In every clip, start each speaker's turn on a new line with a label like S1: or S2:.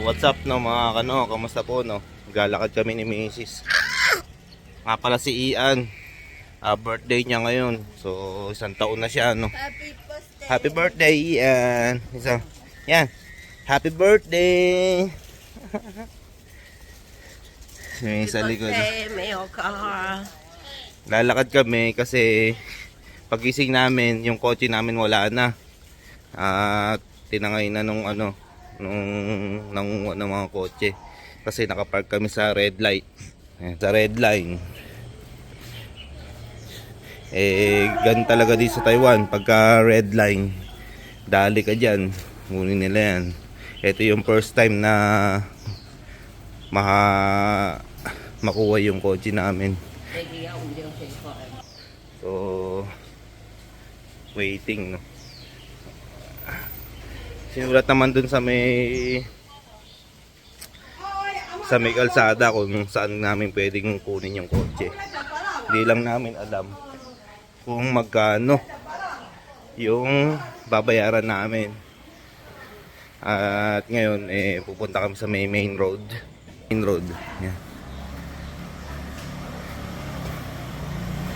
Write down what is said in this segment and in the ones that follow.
S1: So, what's up no mga kano? Kamusta po no? Galakad kami ni Mrs. Nga pala si Ian. Ah, birthday niya ngayon. So, isang taon na siya no.
S2: Happy birthday.
S1: Happy birthday Ian. Isa. Yan. Happy birthday. May sa likod. Lalakad kami kasi pagising namin, yung kotse namin wala na. At tinangay na nung ano, nung nang ng mga kotse. Kasi nakapark kami sa red light. Ayan, sa red line. Eh, ganun talaga dito sa Taiwan. Pagka red line, dali ka dyan. Ngunin nila yan. Ito yung first time na maka makuha yung kotse namin. So, waiting, no. Sinulat naman dun sa may sa may kalsada kung saan namin pwedeng kunin yung kotse. Hindi lang namin alam kung magkano yung babayaran namin. At ngayon, eh, pupunta kami sa may main road. Main road. Yan.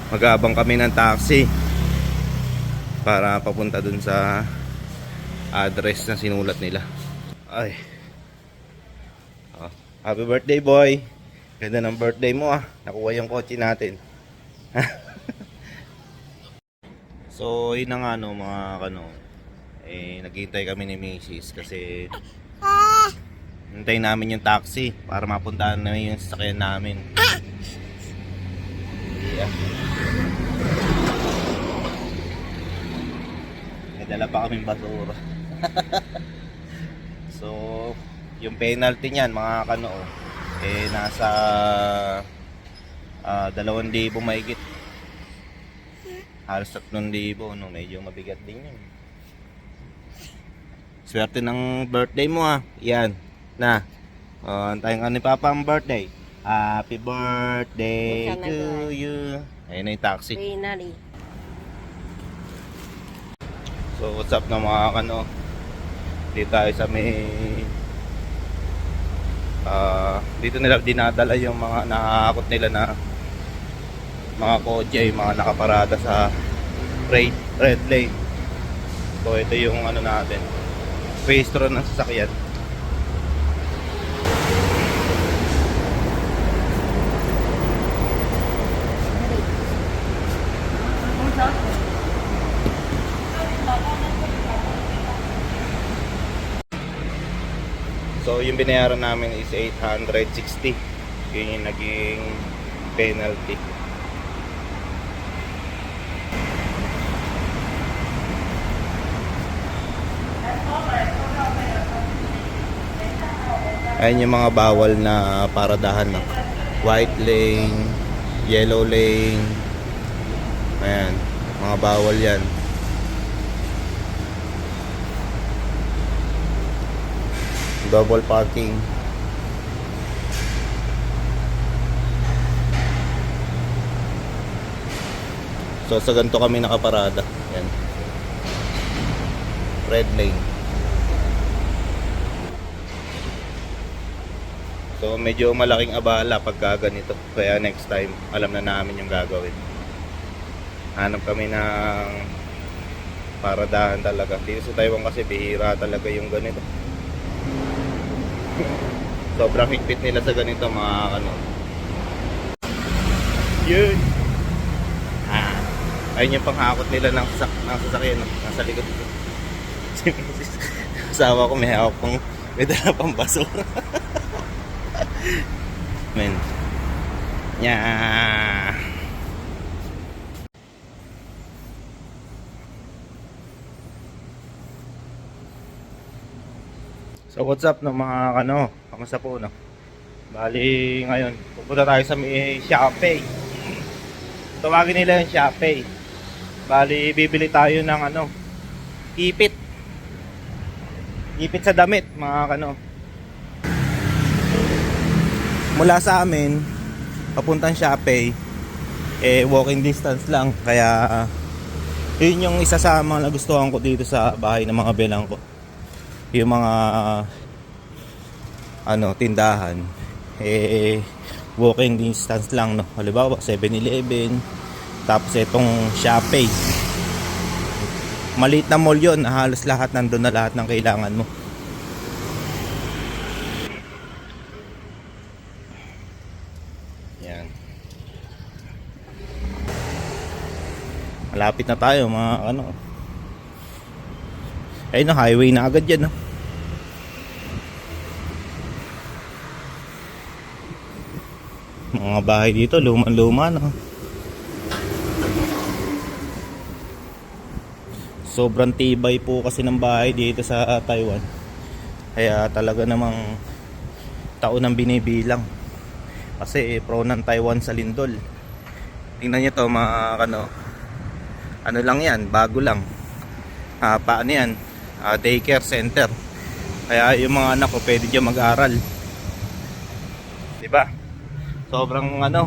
S1: Mag-aabang kami ng taxi para papunta dun sa address na sinulat nila. Ay. Oh, happy birthday boy. Ganda ng birthday mo ah. Nakuha yung kotse natin. so, yun na nga no mga kano. Eh, naghihintay kami ni Mrs. kasi hintay namin yung taxi para mapuntahan na yung sasakyan namin. Yeah. May dala pa kaming basura. so, yung penalty niyan, mga kano, eh, nasa ah, dalawang libo mahigit. Halos tatlong libo, no? Medyo mabigat din yun. Swerte ng birthday mo, ha? Yan. Na. Oh, antayin ka ni Papa ang birthday. Happy birthday
S2: Sana
S1: to
S2: doon.
S1: you. Ayun na yung taxi.
S2: Finally.
S1: So what's up na mga kano? Dito tayo sa may ah dito nila dinadala yung mga nakakakot nila na mga kotse yung mga nakaparada sa red, red lane. So ito yung ano natin. Registro ng sasakyan. Yung binayaran namin is 860. Yun yung naging penalty. Ayan yung mga bawal na paradahan na. White lane, yellow lane. Ayan, mga bawal yan. Double parking. So sa ganito kami nakaparada. Yan. Red lane. So medyo malaking abala pagka ganito. Kaya next time alam na namin yung gagawin. Hanap kami ng paradahan talaga. Dito sa Taiwan kasi bihira talaga yung ganito. Sobrang higpit nila sa ganito mga ano. Yun. Ah. Ayun yung panghakot nila ng, sak ng sasakyan. Nasa likod ko. Si Mrs. Asawa ko may hawak pang may dala pang basura. Men. Yeah. So what's up no mga kano? Kamusta po no? Bali ngayon, pupunta tayo sa may Shopee. Tawagin nila yung Shopee. Bali bibili tayo ng ano, ipit. Ipit sa damit mga kano. Mula sa amin, papuntang Shopee, eh walking distance lang. Kaya yun yung isa sa mga nagustuhan ko dito sa bahay ng mga belang ko yung mga ano, tindahan, eh, walking distance lang, no? Halimbawa, 7-Eleven, tapos itong Shopee. Maliit na mall yun, halos lahat nandun na lahat ng kailangan mo. Yan. Malapit na tayo, mga ano. Ayun na, highway na agad yan, no? Mga bahay dito, luma-luma, no? Sobrang tibay po kasi ng bahay dito sa Taiwan. Kaya talaga namang taon ang binibilang. Kasi pro ng Taiwan sa lindol. Tingnan niyo to mga ano. Ano lang yan, bago lang. Ah, paano yan? Ah, daycare center. Kaya yung mga anak ko pwede dyan mag-aral. 'Di ba? Sobrang ano,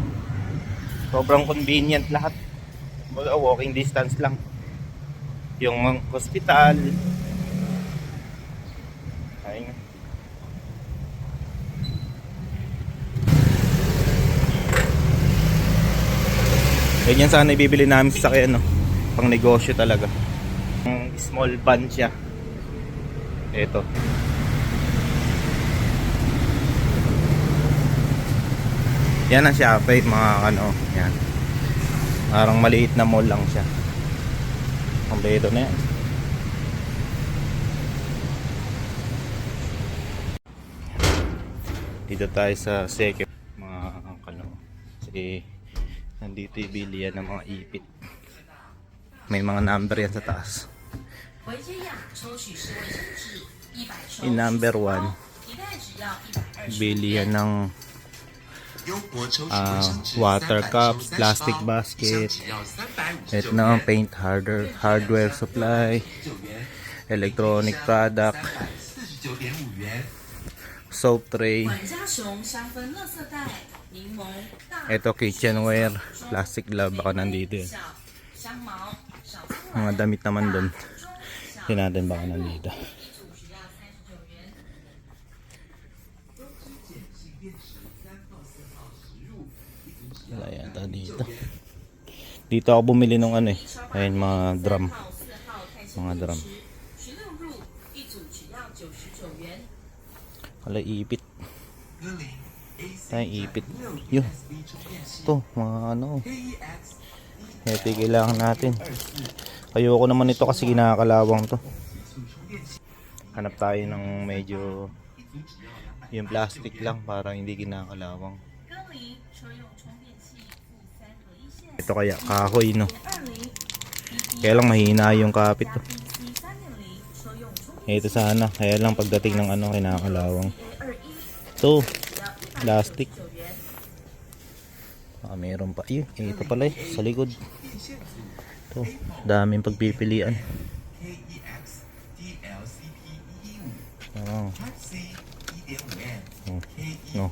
S1: sobrang convenient lahat. Walking distance lang. Yung hospital. Ayun. Yan yan sana ibibili namin sa sakyan, no? Pang negosyo talaga. Small van siya. Ito. Yan ang Shopee mga ano, yan. Parang maliit na mall lang siya. Kompleto na yan. Dito tayo sa second mga ano, si nandito ibilian ng mga ipit. May mga number yan sa taas. In number 1, bilian ng
S3: uh,
S1: water
S3: cups,
S1: plastic basket. Ito na ang paint hardware, hardware supply, electronic product, soap tray. Ito kitchenware, plastic glove baka nandito.
S2: Eh.
S1: Mga damit naman doon. Hindi natin baka nandito. Wala yata dito. Dito ako bumili ng ano eh. Ayun mga drum.
S2: 号四号开心
S1: Mga drum.
S2: 十六入一组只要九十九元。
S1: Wala ipit.
S3: 歌林 AC
S1: Tayo ipit.
S3: 6
S1: Yun.
S3: USB 充电器
S1: Ito, mga ano.
S3: KEX
S1: Ito yung kailangan natin. Ayoko naman ito kasi kinakalawang to.
S3: 速充电器
S1: Hanap tayo ng medyo yung plastic lang para hindi kinakalawang.
S2: 歌林车用充电器负三合一线。
S1: ito kaya kahoy no. Kaya lang mahina yung kapit to. Ito sana. Kaya lang pagdating ng ano kinakalawang.
S2: To
S1: plastic. Ah, meron pa. Ayun, ito pala eh, sa likod. To, daming pagpipilian.
S3: Ah.
S1: Oh. No.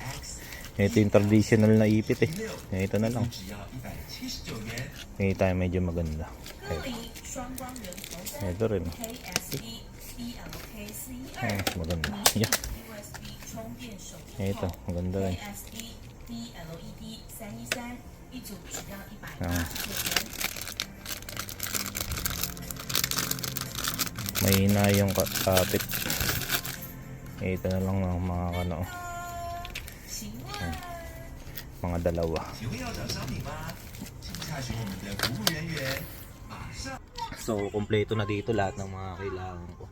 S1: Ito yung traditional na ipit eh. Ito na lang. Hindi tayo medyo maganda.
S2: Ito,
S1: Ito rin. Ay, maganda. Yeah. Ito, maganda rin. Ah.
S2: May
S1: na yung kapit. Eh, ito na lang ng mga
S2: kano. Ah.
S1: Mga dalawa. So, kompleto na dito lahat ng mga kailangan ko.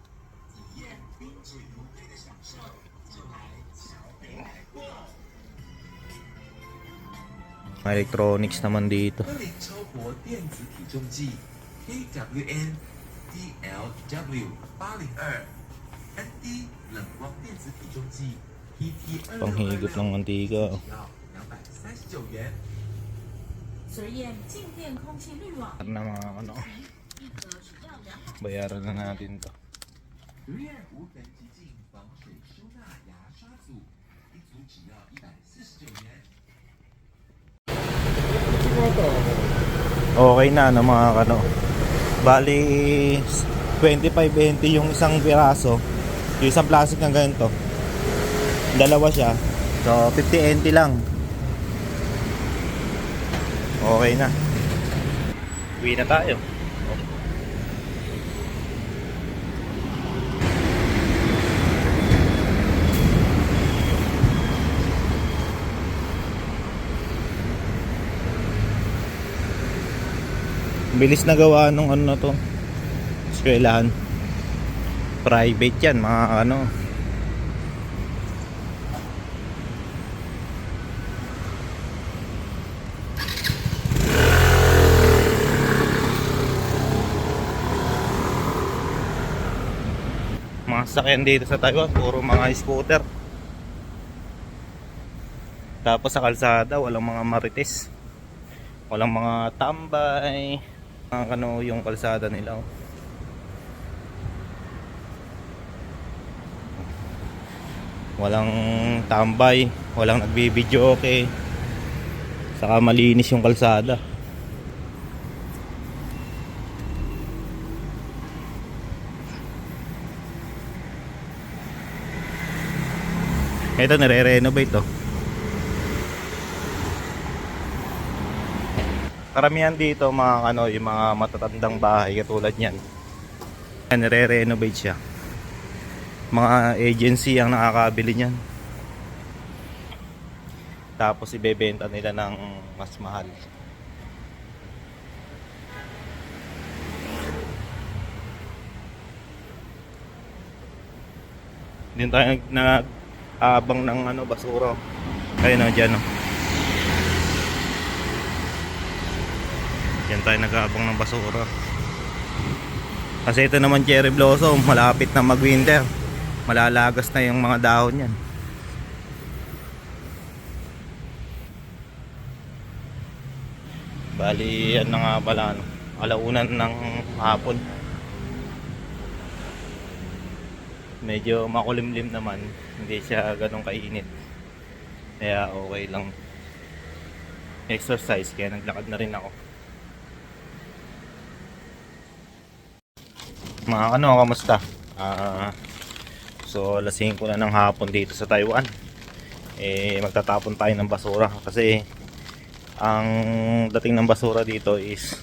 S1: Electronics naman dito.
S3: 歌林超薄电子体重计 KWN DLW 八零二 ND 冷光电子体重计 PT 二
S1: Panghigop ng mantika.
S3: 只要两百三十九元。
S1: na mga ano bayaran na natin to. Okay na ano mga kano. Bali 25-20 yung isang piraso. Yung isang plastic ng ganito. Dalawa siya. So 50-20 lang. Okay na. Uwi na tayo. Bilis na gawa nung ano na to. Eskwelahan. Private yan, mga ano. Mga sakyan dito sa Taiwan, puro mga scooter. Tapos sa kalsada, walang mga marites. Walang mga tambay. Mga kano yung kalsada nila. oh. Walang tambay, walang nagbibideo okay. Saka malinis yung kalsada. Ito nire-renovate to. Karamihan dito mga ano, yung mga matatandang bahay katulad niyan. Yan, Nire-renovate siya. Mga agency ang nakakabili niyan. Tapos ibebenta nila ng mas mahal. Din tayo nag, nag-aabang ng ano, basura. Ayun o, dyan o. Diyan tayo nag-aabang ng basura. Kasi ito naman cherry blossom, malapit na mag-winter. Malalagas na yung mga dahon yan. Bali, yan na nga pala, alaunan ng hapon. Medyo makulimlim naman, hindi siya ganong kainit. Kaya okay lang exercise, kaya naglakad na rin ako. Mga ano, kamusta? Ah, so, lasing ko na ng hapon dito sa Taiwan. Eh, magtatapon tayo ng basura kasi ang dating ng basura dito is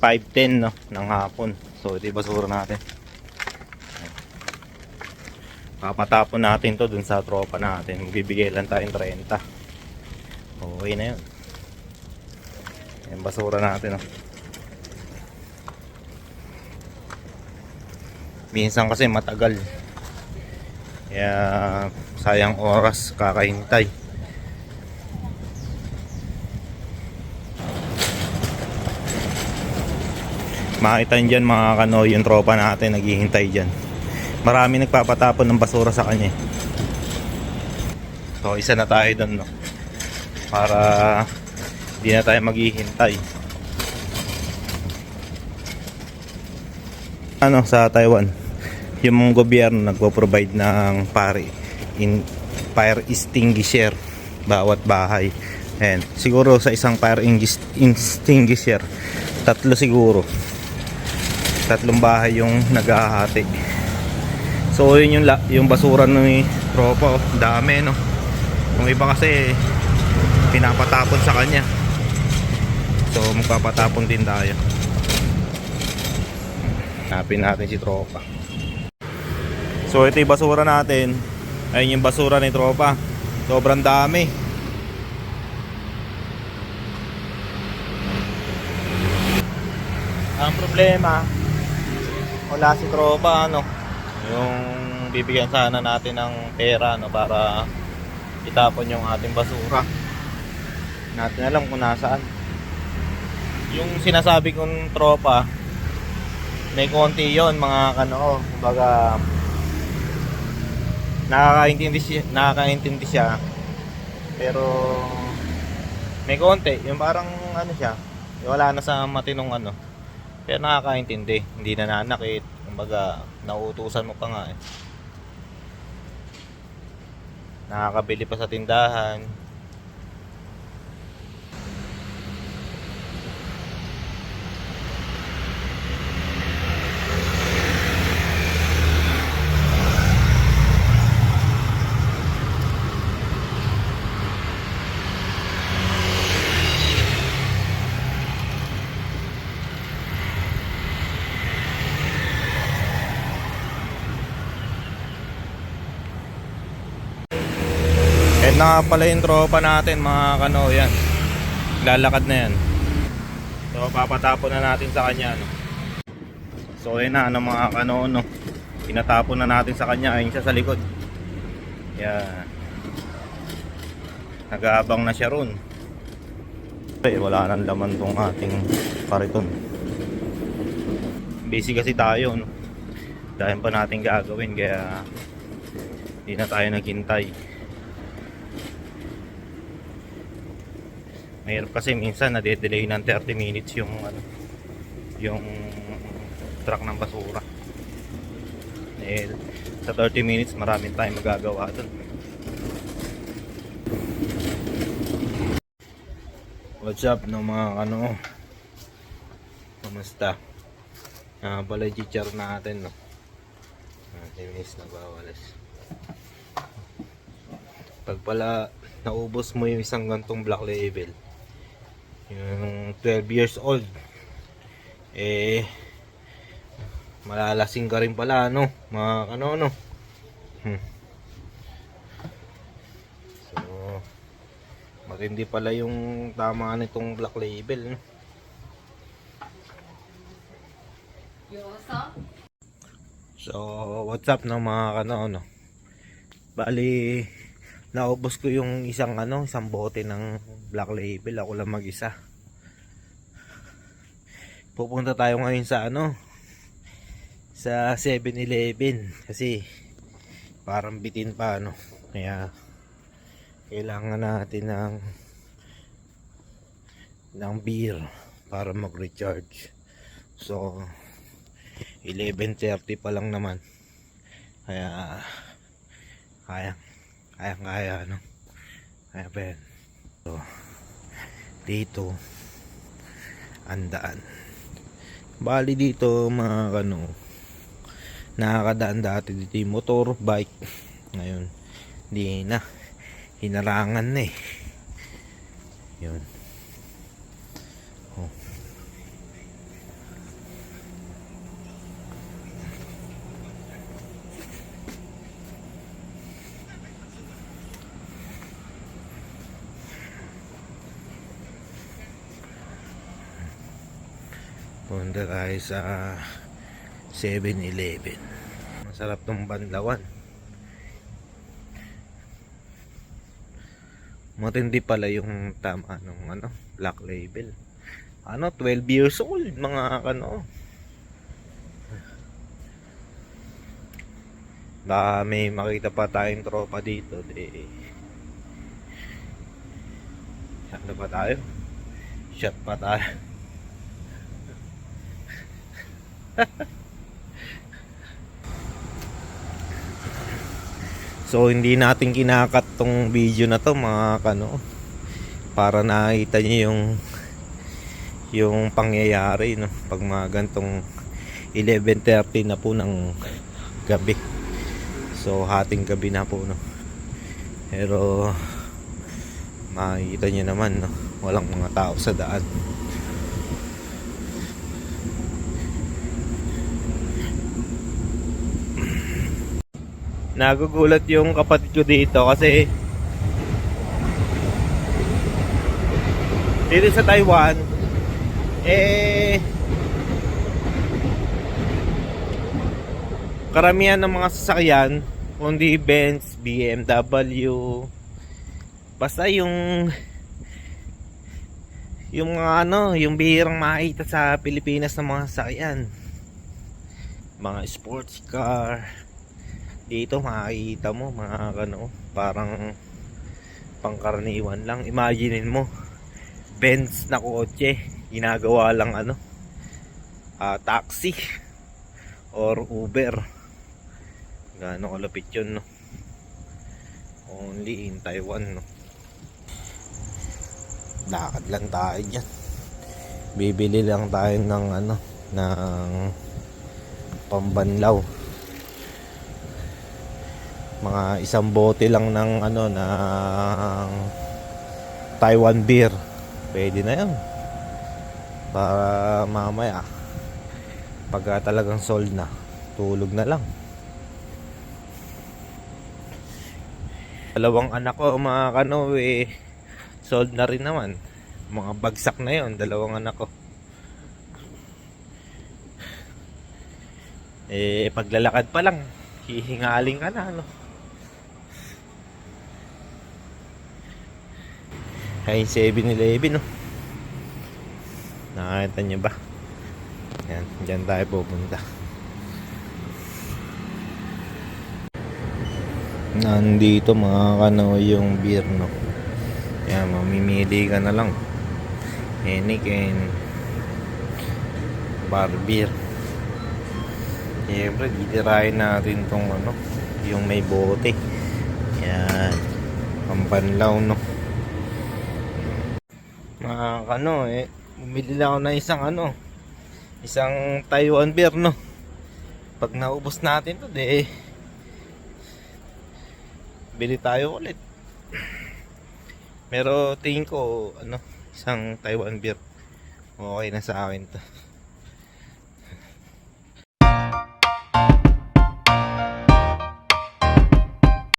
S1: 5.10 no, ng hapon. So, ito yung basura natin. Papatapon natin to dun sa tropa natin. Bibigay lang tayong 30. Okay na yun. Yung basura natin. Oh. Minsan kasi matagal. Kaya sayang oras kakahintay. Makita nyo dyan mga kano yung tropa natin naghihintay dyan. Marami nagpapatapon ng basura sa kanya. eh. So isa na tayo doon no. Para hindi na tayo maghihintay. Ano sa Taiwan? Yung gobyerno nagpo-provide ng pare in fire extinguisher bawat bahay. Ayan. Siguro sa isang fire extinguish- extinguisher, tatlo siguro. Tatlong bahay yung naghahati. So yun yung, yung basura ng tropa, oh. dami no. Yung iba kasi pinapatapon sa kanya. So magpapatapon din tayo. Hanapin natin si tropa. So ito yung basura natin. Ayun yung basura ni tropa. Sobrang dami. Ang problema, wala si tropa ano. Yung bibigyan sana natin ng pera no para itapon yung ating basura. Natin alam kung nasaan. Yung sinasabi kong tropa, may konti yon mga kano, kumbaga nakakaintindi siya, nakakaintindi siya. Pero may konti, yung parang ano siya, wala na sa matinong ano. Pero nakakaintindi, hindi na nanakit, kumbaga nauutusan mo pa nga eh. Nakakabili pa sa tindahan. Na pala yung tropa natin mga kano yan. Lalakad na yan. So papatapon na natin sa kanya no. So ayun na ano mga kano no. Pinatapon na natin sa kanya ayun siya sa likod. Yan. Nag-aabang na siya ron. Eh, wala nang laman tong ating kariton. Busy kasi tayo no. Dahil pa natin gagawin kaya hindi na tayo naghintay. Mahirap kasi minsan nade-delay ng 30 minutes yung ano yung truck ng basura. Eh sa 30 minutes maraming tayong magagawa doon. What's up no mga ano Kumusta? Ah, balay chichar natin no. Ah, minis nagwawalis. Pag pala naubos mo yung isang gantong black label, yung 12 years old, eh, malalasing ka rin pala, no? Mga ano, no? Hmm. So, matindi pala yung tama nitong black label, no? So, what's up ng mga ano, ano? Bali, naubos ko yung isang ano, isang bote ng black label. Ako lang mag-isa. Pupunta tayo ngayon sa ano, sa 7-Eleven. Kasi, parang bitin pa, ano. Kaya, kailangan natin ng ng beer para mag-recharge. So, 11.30 pa lang naman. Kaya, kaya, kaya, kaya, ano. Kaya pa yan. So, dito, andaan. Bali dito, mga ano, nakakadaan dati dito yung motor, bike. Ngayon, di na. Hinarangan na eh. Yun. Punta tayo sa 7-Eleven. Masarap tong banlawan. Matindi pala yung tama ng ano, black label. Ano, 12 years old, mga ano. Baka may makita pa tayong tropa dito, di. Ano pa tayo? Shot pa tayo. So hindi natin kinakat tong video na to mga kano para nakita niyo yung yung pangyayari no pag mga gantong 11:30 na po ng gabi. So hating gabi na po no. Pero makikita niyo naman no walang mga tao sa daan. Nagugulat yung kapatid ko dito kasi dito sa Taiwan eh karamihan ng mga sasakyan kundi Benz, BMW basta yung yung mga ano, yung bihirang makita sa Pilipinas ng mga sasakyan. Mga sports car dito makikita mo mga ano parang pangkaraniwan lang. Imaginein mo Benz na kotse ginagawa lang ano ah, taxi or Uber. Gaano kalapit yun no? Only in Taiwan no? Lakad lang tayo dyan. Bibili lang tayo ng ano ng pambanlaw mga isang bote lang ng ano ng Taiwan beer pwede na yan para mamaya pagka talagang sold na tulog na lang Dalawang anak ko mga kano eh sold na rin naman. Mga bagsak na yon dalawang anak ko. Eh paglalakad pa lang, hihingaling ka na ano. Ay 7-Eleven no. Nakakita niyo ba? Yan, dyan tayo pupunta. Nandito mga kano yung beer no. Yan, mamimili ka na lang. Heineken. Bar beer. Siyempre, ditirahin natin tong ano, yung may bote. Yan. Pampanlaw no. Mga kano eh, bumili lang ako ng isang ano, isang Taiwan beer no. Pag naubos natin to, de bili tayo ulit. Pero tingin ko, ano, isang Taiwan beer. Okay na sa akin to.